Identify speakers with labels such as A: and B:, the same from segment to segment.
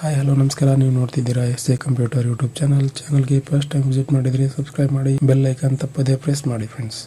A: Hi, hello, ನಮಸ್ಕಾರ. ನೀವು ನೋಡ್ತಿದ್ದೀರಾ S A computer YouTube channel. ಚಾನಲ್ಗೆ ಫಸ್ಟ್ ಟೈಮ್ ವಿಸಿಟ್ ಮಾಡಿದ್ರೆ ಸಬ್ಸ್ಕ್ರೈಬ್ ಮಾಡಿ ಬೆಲ್ ಐಕಾನ್ ತಪ್ಪದೇ ಪ್ರೆಸ್ ಮಾಡಿ ಫ್ರೆಂಡ್ಸ್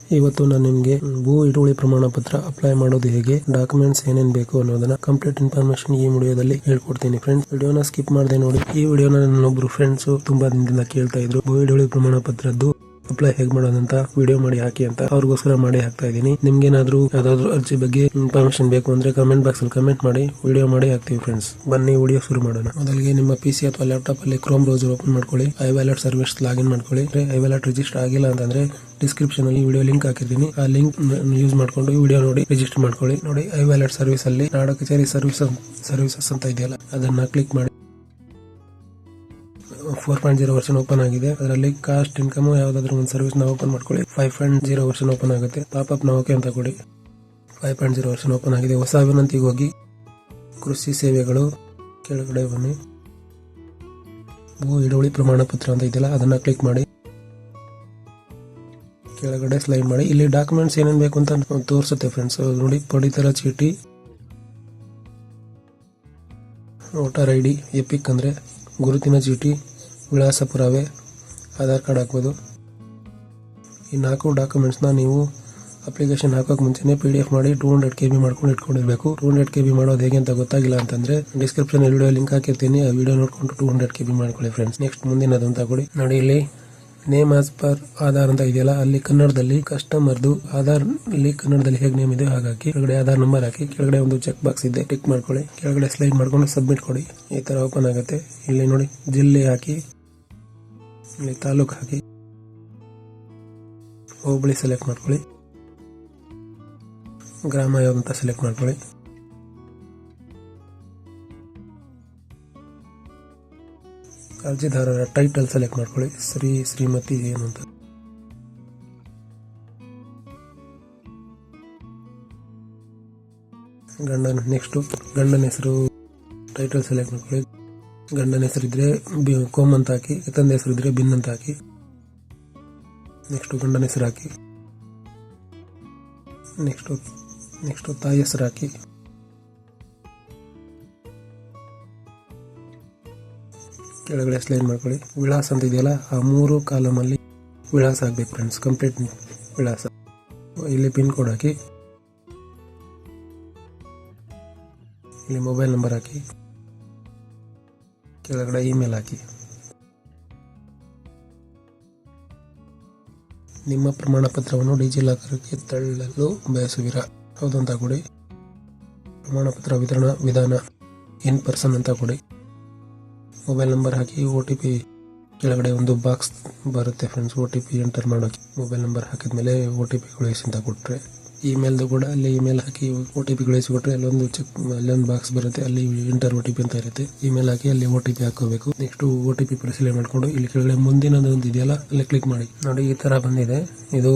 A: ಇವತ್ತು ನಾನು ನಿಮಗೆ ಭೂ ಹಿಡುವಳಿ ಪ್ರಮಾಣ ಪತ್ರ ಅಪ್ಲೈ ಮಾಡೋದು ಹೇಗೆ ಡಾಕ್ಯುಮೆಂಟ್ಸ್ ಏನೇನು ಬೇಕು ಅನ್ನೋದನ್ನ ಕಂಪ್ಲೀಟ್ ಇನ್ಫಾರ್ಮೇಶನ್ ಈ ವಿಡಿಯೋದಲ್ಲಿ ಹೇಳ್ಕೊಡ್ತೀನಿ ಫ್ರೆಂಡ್ಸ್ ವಿಡಿಯೋನ ಸ್ಕಿಪ್ ಮಾಡದೆ ನೋಡಿ. ಈ ವಿಡಿಯೋನ ನನ್ನೊಬ್ರು ಫ್ರೆಂಡ್ಸ್ ತುಂಬಾ ದಿನದಿಂದ ಕೇಳ್ತಾ ಇದ್ರು. ಭೂ ಹಿಡುವಳಿ ಪ್ರಮಾಣ ಪತ್ರದ್ದು ಅಪ್ಲೈ ಹೇಗೆ ಮಾಡೋದಂತ ವಿಡಿಯೋ ಮಾಡಿ ಹಾಕಿ ಅಂತ ಅವ್ರಿಗೋಸ್ಕರ ಮಾಡಿ ಹಾಕ್ತಾ ಇದ್ದೀನಿ. ಏನಾದ್ರು ಯಾವ್ದಾದ್ರು ಅರ್ಜಿ ಬಗ್ಗೆ ಇನ್ಫಾರ್ಮೇಶನ್ ಬೇಕು ಅಂದ್ರೆ ಕಮೆಂಟ್ ಬಾಕ್ಸ್ ಅಲ್ಲಿ ಕಮೆಂಟ್ ಮಾಡಿ ವಿಡಿಯೋ ಮಾಡಿ ಹಾಕ್ತೀವಿ ಫ್ರೆಂಡ್ಸ್ ಬನ್ನಿ ವಿಡಿಯೋ ಶುರು ಮಾಡೋಣ. ಮೊದಲಿಗೆ ನಿಮ್ಮ ಪಿ ಸಿ ಅಥವಾ ಲ್ಯಾಪ್ಟಾಪ್ ಅಲ್ಲಿ ಕ್ರೋಮ್ ಬ್ರೌಸರ್ ಓಪನ್ ಮಾಡ್ಕೊಳ್ಳಿ. ಐ ವ್ಯಾಲೆಟ್ ಸರ್ವಿಸ್ ಲಾಗಿನ್ ಮಾಡ್ಕೊಳ್ಳಿ. ಐ ವ್ಯಾಲೆಟ್ ರಿಜಿಸ್ಟರ್ ಆಗಿಲ್ಲ ಅಂತಂದ್ರೆ ಡಿಸ್ಕ್ರಿಪ್ಷನ್ ಅಲ್ಲಿ ವಿಡಿಯೋ ಲಿಂಕ್ ಹಾಕಿರ್ತೀನಿ. ಆ ಲಿಂಕ್ ಯೂಸ್ ಮಾಡ್ಕೊಂಡು ವಿಡಿಯೋ ನೋಡಿ ರಿಜಿಸ್ಟರ್ ಮಾಡ್ಕೊಳ್ಳಿ. ನೋಡಿ ಐ ವ್ಯಾಲೆಟ್ ಸರ್ವಿಸ್ ಅಲ್ಲಿ ನಾಡ ಕಚೇರಿ ಸರ್ವಿಸ್ ಸರ್ವಿಸಸ್ ಅಂತ ಇದೆಯಲ್ಲ, ಅದನ್ನ ಕ್ಲಿಕ್ ಮಾಡಿ. Four point zero version open ಆಗಿದೆ. ಅದರಲ್ಲಿ ಕಾಸ್ಟ್ ಇನ್ಕಮ್ ಯಾವ್ದಾದ್ರು ಒಂದು ಸರ್ವಿಸ್ನ ಓಪನ್ ಮಾಡ್ಕೊಳ್ಳಿ. Five point zero version open ಆಗುತ್ತೆ. ಟಾಪ್ ಅಪ್ನ ಓಕೆ ಅಂತ ಕೊಡಿ. Five point zero version open ಆಗಿದೆ. ಹೊಸ ವಿನಂತಿಗೆ ಹೋಗಿ. ಕೃಷಿ ಸೇವೆಗಳು ಕೆಳಗಡೆ ಬನ್ನಿ. ಭೂ ಹಿಡುವಳಿ ಪ್ರಮಾಣ ಪತ್ರ ಅಂತ ಇದೆಯಲ್ಲ, ಅದನ್ನ ಕ್ಲಿಕ್ ಮಾಡಿ. ಕೆಳಗಡೆ ಸ್ಲೈಡ್ ಮಾಡಿ. ಇಲ್ಲಿ ಡಾಕ್ಯುಮೆಂಟ್ಸ್ ಏನೇನು ಬೇಕು ಅಂತ ತೋರಿಸುತ್ತೆ ಫ್ರೆಂಡ್ಸ್ ನೋಡಿ, ಪಡಿತರ ಚೀಟಿ ವೋಟರ್ ಐ ಡಿ ಎಪಿಕ್ ಅಂದ್ರೆ ಗುರುತಿನ ಚೀಟಿ ವಿಳಾಸ ಪುರಾವೆ ಆಧಾರ್ ಕಾರ್ಡ್ ಹಾಕ್ಬೋದು. ಈ ನಾಲ್ಕು ಡಾಕ್ಯುಮೆಂಟ್ಸ್ನ ನೀವು ಅಪ್ಲಿಕೇಶನ್ ಹಾಕೋಕೆ ಮುಂಚೆನೇ ಪಿ ಡಿ ಎಫ್ ಮಾಡಿ ಟೂ ಹಂಡ್ರೆಡ್ ಕೆ ಬಿ ಮಾಡ್ಕೊಂಡು ಇಟ್ಕೊಂಡಿರಬೇಕು. ಟೂ ಹಂಡ್ರೆಡ್ ಕೆ ಬಿ ಮಾಡೋದು ಹೇಗೆ ಅಂತ ಗೊತ್ತಾಗಿಲ್ಲ ಅಂತಂದ್ರೆ ಡಿಸ್ಕ್ರಿಪ್ಷನ್ ವಿಡಿಯೋ ಲಿಂಕ್ ಹಾಕಿರ್ತೀನಿ. ಆ ವಿಡಿಯೋ ನೋಡ್ಕೊಂಡು ಟೂ ಹಂಡ್ರೆಡ್ ಕೆ ಬಿ ಮಾಡ್ಕೊಳ್ಳಿ ಫ್ರೆಂಡ್ಸ್ ನೆಕ್ಸ್ಟ್ ಮುಂದಿನದು ಅಂತ ಕೊಡಿ. ನೋಡಿ ಇಲ್ಲಿ ನೇಮ್ ಆಸ್ ಪರ್ ಆಧಾರ್ ಅಂತ ಇದೆಯಲ್ಲ, ಅಲ್ಲಿ ಕನ್ನಡದಲ್ಲಿ ಕಸ್ಟಮರ್ದು ಆಧಾರ್ ಅಲ್ಲಿ ಕನ್ನಡದಲ್ಲಿ ಹೇಗೆ ನೇಮ್ ಇದೆ ಹಾಗಾಗಿ ಕೆಳಗಡೆ ಆಧಾರ್ ನಂಬರ್ ಹಾಕಿ, ಕೆಳಗಡೆ ಒಂದು ಚೆಕ್ ಬಾಕ್ಸ್ ಇದೆ. ಟಿಕ್ ಮಾಡ್ಕೊಳ್ಳಿ. ಕೆಳಗಡೆ ಸ್ಲೈಡ್ ಮಾಡ್ಕೊಂಡು ಸಬ್ಮಿಟ್ ಕೊಡಿ. ಈ ತರ ಓಪನ್ ಆಗುತ್ತೆ. ಇಲ್ಲಿ ನೋಡಿ, ಜಿಲ್ಲೆ ಹಾಕಿ. ಇಲ್ಲಿ ತಾಲೂಕು ಹಾಕಿ ಹೋಬಳಿ ಸೆಲೆಕ್ಟ್ ಮಾಡ್ಕೊಳ್ಳಿ. ಗ್ರಾಮ ಯಾವ್ದಂತ ಸೆಲೆಕ್ಟ್ ಮಾಡ್ಕೊಳ್ಳಿ. ಅರ್ಜಿದಾರರ ಟೈಟಲ್ ಸೆಲೆಕ್ಟ್ ಮಾಡ್ಕೊಳ್ಳಿ. ಶ್ರೀ, ಶ್ರೀಮತಿ ಏನು ಅಂತ. ಗಂಡನ ನೆಕ್ಸ್ಟು ಗಂಡನ ಹೆಸರು ಟೈಟಲ್ ಸೆಲೆಕ್ಟ್ ಮಾಡ್ಕೊಳ್ಳಿ. ಗಂಡನ ಹೆಸರಿದ್ರೆ ಬಿ- ಕೋಮ್ ಅಂತ ಹಾಕಿ, ತಂದೆ ಹೆಸರಿದ್ರೆ ಬಿನ್ ಅಂತ ಹಾಕಿ ನೆಕ್ಸ್ಟ್ ಗಂಡನ ಹೆಸರು ಹಾಕಿ ನೆಕ್ಸ್ಟು ನೆಕ್ಸ್ಟು ತಾಯಿ ಹೆಸರು ಹಾಕಿ. ಕೆಳಗಡೆ ಸ್ಲೈನ್ ಮಾಡ್ಕೊಳ್ಳಿ. ವಿಳಾಸ ಅಂತ ಇದೆಯಲ್ಲ, ಆ ಮೂರು ಕಾಲಮಲ್ಲಿ ವಿಳಾಸ ಆಗಬೇಕು ಫ್ರೆಂಡ್ಸ್ ಕಂಪ್ಲೀಟ್ ವಿಳಾಸ. ಇಲ್ಲಿ ಪಿನ್ ಕೋಡ್ ಹಾಕಿ. ಇಲ್ಲಿ ಮೊಬೈಲ್ ನಂಬರ್ ಹಾಕಿ. ಕೆಳಗಡೆ ಇಮೇಲ್ ಹಾಕಿ. ನಿಮ್ಮ ಪ್ರಮಾಣ ಪತ್ರವನ್ನು ಡಿಜಿಲಾಕರ್ಗೆ ತಳ್ಳಲು ಬಯಸುವಿರಾ? ಹೌದಂತ ಕೊಡಿ. ಪ್ರಮಾಣ ಪತ್ರ ವಿತರಣಾ ವಿಧಾನ ಇನ್ ಪರ್ಸನ್ ಅಂತ ಕೊಡಿ. ಮೊಬೈಲ್ ನಂಬರ್ ಹಾಕಿ ಒ ಟಿ ಪಿ ಕೆಳಗಡೆ ಒಂದು ಬಾಕ್ಸ್ ಬರುತ್ತೆ friends, O T P enter ಮಾಡೋಕೆ. ಮೊಬೈಲ್ ನಂಬರ್ ಹಾಕಿದ್ಮೇಲೆ ಒ ಟಿ ಪಿ ಕಳುಹಿಸಿ ಅಂತ ಕೊಟ್ಟರೆ ಇಮೇಲ್ದು ಕೂಡ ಅಲ್ಲಿ ಇಮೇಲ್ ಹಾಕಿ ಒ ಟಿ ಪಿ ಕಳಿಸಿಕೊಟ್ರೆ ಅಲ್ಲೊಂದು ಚೆಕ್ ಅಲ್ಲೊಂದು ಬಾಕ್ಸ್ ಬರುತ್ತೆ. ಅಲ್ಲಿ ಎಂಟರ್ ಒ ಟಿ ಪಿ ಅಂತ ಇರುತ್ತೆ. ಇಮೇಲ್ ಹಾಕಿ ಅಲ್ಲಿ ಒ ಟಿ ಪಿ ಹಾಕೋಬೇಕು. ನೆಕ್ಸ್ಟ್ ಒ ಟಿ ಪಿ ಪರಿಶೀಲನೆ ಮಾಡ್ಕೊಂಡು ಇಲ್ಲಿ ಕೆಳಗಡೆ ಮುಂದಿನ ಒಂದು ಇದೆಯಲ್ಲ, ಅಲ್ಲಿ ಕ್ಲಿಕ್ ಮಾಡಿ. ನೋಡಿ, ಈ ತರ ಬಂದಿದೆ. ಇದು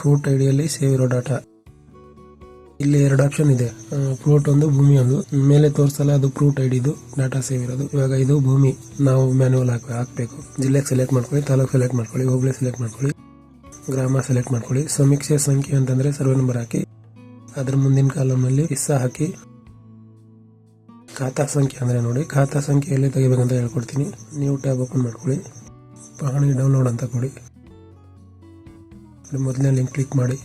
A: ಫ್ರೂಟ್ ಐಡಿಯಲ್ಲಿ ಸೇವ್ ಇರೋ ಡಾಟಾ ಇಲ್ಲಿ ಎರಡು ಆಪ್ಷನ್ ಇದೆ. ಫ್ರೂಟ್ ಒಂದು, ಭೂಮಿ ಒಂದು. ಮೇಲೆ ತೋರಿಸಲ್ಲ, ಅದು ಫ್ರೂಟ್ ಐಡಿದು ಡಾಟಾ ಸೇವ್ ಇರೋದು. ಇವಾಗ ಇದು ಭೂಮಿ. ನಾವು ಮ್ಯಾನ್ಯುವಲ್ ಹಾಕಬೇಕು. ಹಾಕ್ಬೇಕು. ಜಿಲ್ಲೆ ಸೆಲೆಕ್ಟ್ ಮಾಡ್ಕೊಳ್ಳಿ, ತಾಲೂಕು ಸೆಲೆಕ್ಟ್ ಮಾಡ್ಕೊಳ್ಳಿ ಹೋಬಳಿ ಸೆಲೆಕ್ಟ್ ಮಾಡ್ಕೊಳ್ಳಿ. ಗ್ರಾಮ ಸೆಲೆಕ್ಟ್ ಮಾಡ್ಕೊಳ್ಳಿ. ಸಮೀಕ್ಷೆ ಸಂಖ್ಯೆ ಅಂತಂದ್ರೆ ಸರ್ವೆ ನಂಬರ್ ಹಾಕಿ, ಅದ್ರ ಮುಂದಿನ ಕಾಲಮ್ನಲ್ಲಿ ಇಸ್ಸ ಹಾಕಿ, ಖಾತಾ ಸಂಖ್ಯೆ ಅಂದ್ರೆ ನೋಡಿ, ಖಾತಾ ಸಂಖ್ಯೆ ಎಲ್ಲಿ ತೆಗಿಬೇಕಂತ ಹೇಳ್ಕೊಡ್ತೀನಿ. ನೀವು ಟ್ಯಾಬ್ ಓಪನ್ ಮಾಡ್ಕೊಳ್ಳಿ. ಪಹಣಿ ಡೌನ್ಲೋಡ್ ಅಂತ ಕೊಡಿ. ಮೊದಲನೇ ಲಿಂಕ್ ಕ್ಲಿಕ್ ಮಾಡಿ.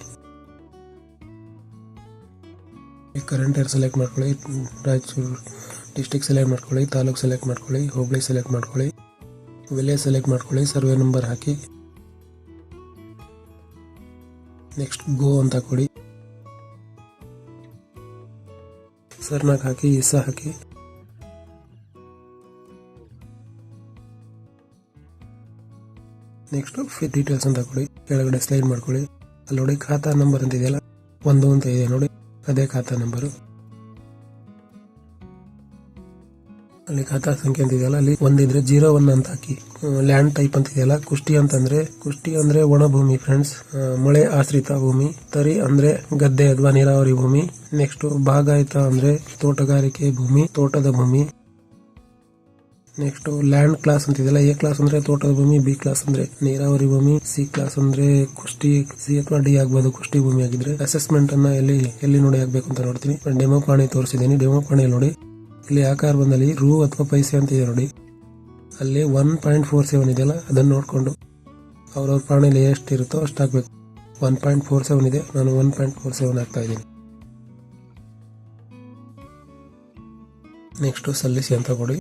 A: ಕರೆಂಟ್ ಇಯರ್ ಸೆಲೆಕ್ಟ್ ಮಾಡ್ಕೊಳ್ಳಿ. ರಾಯಚೂರು ಡಿಸ್ಟಿಕ್ ಸೆಲೆಕ್ಟ್ ಮಾಡ್ಕೊಳ್ಳಿ. ತಾಲೂಕು ಸೆಲೆಕ್ಟ್ ಮಾಡ್ಕೊಳ್ಳಿ. ಹೋಬಳಿ ಸೆಲೆಕ್ಟ್ ಮಾಡ್ಕೊಳ್ಳಿ. ವಿಲೇಜ್ ಸೆಲೆಕ್ಟ್ ಮಾಡ್ಕೊಳ್ಳಿ. ಸರ್ವೆ ನಂಬರ್ ಹಾಕಿ. ನೆಕ್ಸ್ಟ್ ಗೋ ಅಂತ ಕೊಡಿ. ಸರ್ನಾಗ್ ಹಾಕಿ ಇಸ ಹಾಕಿ. ನೆಕ್ಸ್ಟ್ ಫಿತ್ ಡೀಟೇಲ್ಸ್ ಅಂತ ಕೊಡಿ. ಕೆಳಗಡೆ ಸ್ಲೈಡ್ ಮಾಡ್ಕೊಳ್ಳಿ. ಅಲ್ಲಿ ನೋಡಿ ಖಾತಾ ನಂಬರ್ ಅಂತ ಇದೆಯಲ್ಲ, ಒಂದು ಅಂತ ಇದೆ ನೋಡಿ. ಅದೇ ಖಾತಾ ನಂಬರು. ಅಲ್ಲಿ ಖಾತಾ ಸಂಖ್ಯೆ ಅಂತ ಇದೆಯಲ್ಲ, ಅಲ್ಲಿ ಒಂದಿದ್ರೆ ಜೀರೋ ಒನ್ ಅಂತ ಹಾಕಿ. ಲ್ಯಾಂಡ್ ಟೈಪ್ ಅಂತ ಇದೆಯಲ್ಲ ಕುಷ್ಟಿ ಅಂತಂದ್ರೆ, ಕುಷ್ಟಿ ಅಂದ್ರೆ ಒಣ ಭೂಮಿ ಫ್ರೆಂಡ್ಸ್ ಮಳೆ ಆಶ್ರಿತ ಭೂಮಿ, ತರಿ ಅಂದ್ರೆ ಗದ್ದೆ ಅಥವಾ ನೀರಾವರಿ ಭೂಮಿ ನೆಕ್ಸ್ಟ್ ಭಾಗಾಯಿತ ಅಂದ್ರೆ ತೋಟಗಾರಿಕೆ ಭೂಮಿ, ತೋಟದ ಭೂಮಿ. ನೆಕ್ಸ್ಟ್ ಲ್ಯಾಂಡ್ ಕ್ಲಾಸ್ ಅಂತ ಇದೆಯಲ್ಲ ಎ ಕ್ಲಾಸ್ ಅಂದ್ರೆ ತೋಟದ ಭೂಮಿ ಬಿ ಕ್ಲಾಸ್ ಅಂದ್ರೆ ನೀರಾವರಿ ಭೂಮಿ ಸಿ ಕ್ಲಾಸ್ ಅಂದ್ರೆ ಕುಷ್ಟಿ ಸಿ ಅಥವಾ ಡಿ ಆಗ್ಬೋದು, ಕುಷ್ಟಿ ಭೂಮಿ ಆಗಿದ್ರೆ ಅಸೆಸ್ಮೆಂಟ್ ಅನ್ನ ಎಲ್ಲಿ ಎಲ್ಲಿ ನೋಡಿ ಆಗ್ಬೇಕು ಅಂತ ನೋಡ್ತೀನಿ. ಡೆಮೋ ಪಾಣಿ ತೋರಿಸಿದ್ದೀನಿ ಡೆಮೋ ಪಾಣಿ ನೋಡಿ. ಇಲ್ಲಿ ಆಕಾರ ಬಂದಲ್ಲಿ ರೂ ಅಥವಾ ಪೈಸೆ ಅಂತ ಇದೆ ನೋಡಿ. ಅಲ್ಲಿ ಒನ್ ಪಾಯಿಂಟ್ ಫೋರ್ ಸೆವೆನ್ ಇದೆಯಲ್ಲ, ಅದನ್ನು ನೋಡಿಕೊಂಡು ಅವ್ರವ್ರ ಪ್ರಾಣಿಲಿ ಎಷ್ಟು ಇರುತ್ತೋ ಅಷ್ಟು ಹಾಕಬೇಕು ಒನ್ ಪಾಯಿಂಟ್ ಫೋರ್ ಸೆವೆನ್ ಇದೆ, ನಾನು ಒನ್ ಪಾಯಿಂಟ್ ಫೋರ್ ಸೆವೆನ್ ಹಾಕ್ತಾ ಇದ್ದೀನಿ. ನೆಕ್ಸ್ಟು ಸಲ್ಲಿಸಿ ಅಂತ ಕೊಡಿ.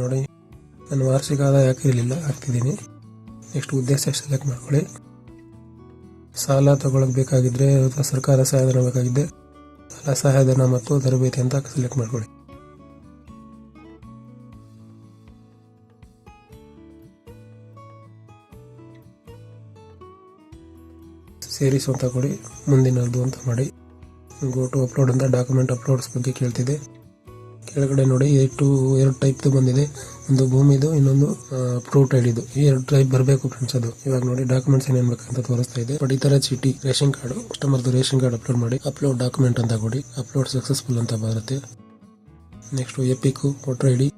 A: ನೋಡಿ, ನಾನು ವಾರ್ಷಿಕ ಆದಾಯ ಹಾಕಿರಲಿಲ್ಲ ಹಾಕ್ತಿದ್ದೀನಿ. ನೆಕ್ಸ್ಟ್ ಉದ್ದೇಶ ಸೆಲೆಕ್ಟ್ ಮಾಡ್ಕೊಳ್ಳಿ. ಸಾಲ ತಗೊಳಕ್ ಬೇಕಾಗಿದ್ದರೆ ಅಥವಾ ಸರ್ಕಾರ ಸಹಾಯಧನ ಬೇಕಾಗಿದ್ದೆ, ಸಾಲ, ಸಹಾಯಧನ ಮತ್ತು ತರಬೇತಿ ಅಂತ ಸೆಲೆಕ್ಟ್ ಮಾಡ್ಕೊಳ್ಳಿ. ಸೇರಿಸು ಅಂತ ಕೊಡಿ ಮುಂದಿನದು ಅಂತ ಮಾಡಿ. ಗೋ ಟು ಅಪ್ಲೋಡ್ ಅಂತ ಡಾಕ್ಯುಮೆಂಟ್ ಅಪ್ಲೋಡ್ಸ್ ಬಗ್ಗೆ ಕೇಳ್ತಿದೆ. ಕೆಳಗಡೆ ನೋಡಿ ಎಷ್ಟು ಎರಡು ಟೈಪ್ದು ಬಂದಿದೆ. ಒಂದು ಭೂಮಿದು, ಇನ್ನೊಂದು ಫ್ರೂಟ್ ಐಡಿದು ಈ ಎರಡು ಟೈಪ್ ಬರಬೇಕು ಫ್ರೆಂಡ್ಸ್ ಅದು. ಇವಾಗ ನೋಡಿ ಡಾಕ್ಯುಮೆಂಟ್ಸ್ ಏನೇನು ಬೇಕಂತ ತೋರಿಸ್ತಾ ಇದೆ. ಬಟ್ ಈ ತರ ಚೀಟಿ, ರೇಷನ್ ಕಾರ್ಡ್. ಕಸ್ಟಮರ್ದು ರೇಷನ್ ಕಾರ್ಡ್ ಅಪ್ಲೋಡ್ ಮಾಡಿ. ಅಪ್ಲೋಡ್ ಡಾಕ್ಯುಮೆಂಟ್ ಅಂತ ಕೊಡಿ. ಅಪ್ಲೋಡ್ ಸಕ್ಸಸ್ಫುಲ್ ಅಂತ ಬರುತ್ತೆ. ನೆಕ್ಸ್ಟ್ ಎಪಿಕು ವೋಟರ್ ಐಡಿ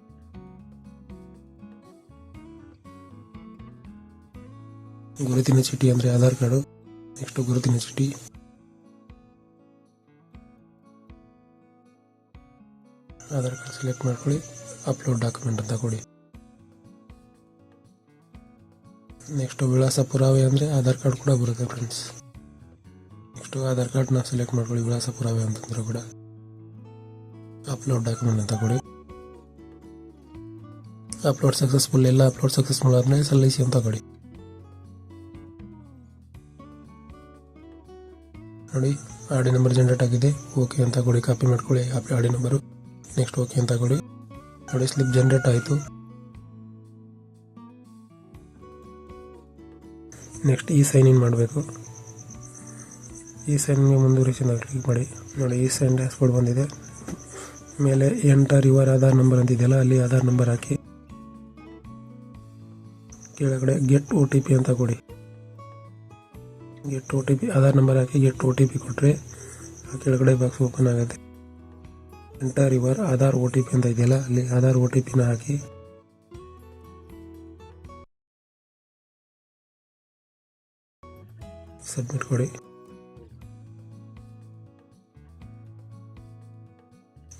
A: ಗುರುತಿನ ಚೀಟಿ ಅಂದ್ರೆ ಆಧಾರ್ ಕಾರ್ಡು. ನೆಕ್ಸ್ಟ್ ಗುರುತಿನ ಚೀಟಿ ಆಧಾರ್ ಕಾರ್ಡ್ ಸೆಲೆಕ್ಟ್ ಮಾಡ್ಕೊಳ್ಳಿ ಅಪ್ಲೋಡ್ ಡಾಕ್ಯುಮೆಂಟ್ ಅಂತ ಕೊಡಿ. ನೆಕ್ಸ್ಟ್ ವಿಳಾಸ ಪುರಾವೆ ಅಂದರೆ ಆಧಾರ್ ಕಾರ್ಡ್ ಕೂಡ ಬರುತ್ತೆ ಫ್ರೆಂಡ್ಸ್ ನೆಕ್ಸ್ಟು ಆಧಾರ್ ಕಾರ್ಡ್ನ ಸೆಲೆಕ್ಟ್ ಮಾಡ್ಕೊಳ್ಳಿ, ವಿಳಾಸ ಪುರಾವೆ ಅಂತಂದ್ರೆ ಕೂಡ. ಅಪ್ಲೋಡ್ ಡಾಕ್ಯುಮೆಂಟ್ ಅಂತ ಕೊಡಿ. ಅಪ್ಲೋಡ್ ಸಕ್ಸಸ್ಫುಲ್ ಎಲ್ಲ ಅಪ್ಲೋಡ್ ಸಕ್ಸಸ್ಫುಲ್ ಆದ್ರೆ ಸಲ್ಲಿಸಿ ಅಂತ ಕೊಡಿ. ನೋಡಿ ಆಡಿ ನಂಬರ್ ಜನರೇಟ್ ಆಗಿದೆ. ಓಕೆ ಅಂತ ಕೊಡಿ ಕಾಪಿ ಮಾಡ್ಕೊಳ್ಳಿ ಆಡಿ ನಂಬರು ನೆಕ್ಸ್ಟ್ ಓಕೆ ಅಂತ ಕೊಡಿ. ನೋಡಿ ಸ್ಲಿಪ್ ಜನರೇಟ್ ಆಯಿತು. ನೆಕ್ಸ್ಟ್ ಈ ಸೈನ್ ಇನ್ ಮಾಡಬೇಕು. ಈ ಸೈನ್ಗೆ ಮುಂದುವರಿಸಿ ನಾವು ಕ್ಲಿಕ್ ಮಾಡಿ. ನೋಡಿ, ಈ ಸೈನ್ ಡ್ಯಾಶ್ಬೋರ್ಡ್ ಬಂದಿದೆ. ಮೇಲೆ ಎಂಟರ್ ಯುವರ್ ಆಧಾರ್ ನಂಬರ್ ಅಂತಿದೆಯಲ್ಲ ಅಲ್ಲಿ ಆಧಾರ್ ನಂಬರ್ ಹಾಕಿ. ಕೆಳಗಡೆ ಗೆಟ್ ಒ ಟಿ ಪಿ ಅಂತ ಕೊಡಿ. Get O T P Aadhaar number ಹಾಕಿ ಗೆಟ್ ಒ ಟಿ ಪಿ ಕೊಟ್ಟರೆ ಕೆಳಗಡೆ ಬಾಕ್ಸ್ ಓಪನ್ ಆಗುತ್ತೆ. Enter your Aadhaar O T P ಅಂತ ಇದೆಯಲ್ಲ, ಅಲ್ಲಿ ಆಧಾರ್ ಒ ಟಿ ಪಿನ ಹಾಕಿ. ಸಬ್ಮಿಟ್ ಕೊಡಿ.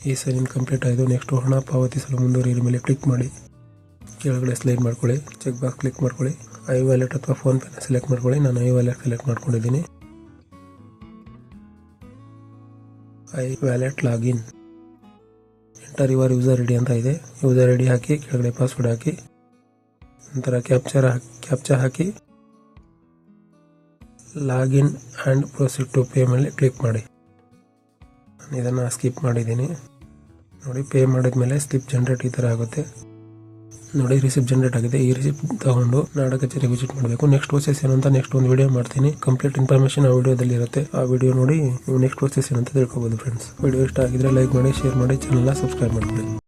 A: ಈ ಸೈನ್ ಕಂಪ್ಲೀಟ್ ಆಯಿತು. ನೆಕ್ಸ್ಟ್ ಹಣ ಪಾವತಿಸಲು ಮುಂದುವರಿಯಲು ಮೇಲೆ ಕ್ಲಿಕ್ ಮಾಡಿ. ಕೆಳಗಡೆ ಸ್ಲೈಡ್ ಮಾಡ್ಕೊಳ್ಳಿ. ಚೆಕ್ ಬಾಕ್ಸ್ ಕ್ಲಿಕ್ ಮಾಡ್ಕೊಳ್ಳಿ. ಐ ವ್ಯಾಲೆಟ್ ಅಥವಾ ಫೋನ್ ಪೇನ ಸೆಲೆಕ್ಟ್ ಮಾಡ್ಕೊಳ್ಳಿ. ನಾನು ಐ ವ್ಯಾಲೆಟ್ ಸೆಲೆಕ್ಟ್ ಮಾಡ್ಕೊಂಡಿದ್ದೀನಿ. I wallet login. Enter your user I D ಅಂತ ಇದೆ. ಯೂಸರ್ ಐ ಡಿ ಹಾಕಿ, ಕೆಳಗಡೆ ಪಾಸ್ವರ್ಡ್ ಹಾಕಿ, ನಂತರ captcha captcha hockey, login and proceed to pay ಮೇಲೆ ಕ್ಲಿಕ್ ಮಾಡಿ. ನಾನು ಇದನ್ನು ಸ್ಕಿಪ್ ಮಾಡಿದ್ದೀನಿ. ನೋಡಿ, ಪೇ ಮಾಡಿದ ಮೇಲೆ ಸ್ಲಿಪ್ ಜನರೇಟ್ ಈ ಥರ ಆಗುತ್ತೆ. ನೋಡಿ ರಿಸಿಪ್ಟ್ ಜನರೇಟ್ ಆಗಿದೆ. ಈ ರಿಸಿಪ್ಟ್ ತಗೊಂಡು ನಾಡ ಕಚೇರಿ ವಿಸಿಟ್ ಮಾಡಬೇಕು. ನೆಕ್ಸ್ಟ್ ಪ್ರೋಸೆಸ್ ಏನಂತ ನೆಕ್ಸ್ಟ್ ಒಂದು ವಿಡಿಯೋ ಮಾಡ್ತೀನಿ. ಕಂಪ್ಲೀಟ್ ಇನ್ಫಾರ್ಮೇಶನ್ ಆ ವಿಡಿಯೋದಲ್ಲಿ ಇರುತ್ತೆ. ಆ ವಿಡಿಯೋ ನೋಡಿ ನೆಕ್ಸ್ಟ್ ಪ್ರೋಸೆಸ್ ಏನಂತ ತಿಳ್ಕೊಬೋದು ಫ್ರೆಂಡ್ಸ್ ವಿಡಿಯೋ ಇಷ್ಟ ಆಗಿದ್ರೆ ಲೈಕ್ ಮಾಡಿ ಶೇರ್ ಮಾಡಿ ಚಾನಲ್ನ ಸಬ್ಸ್ಕ್ರೈಬ್ ಮಾಡ್ಕೊಳ್ಳಿ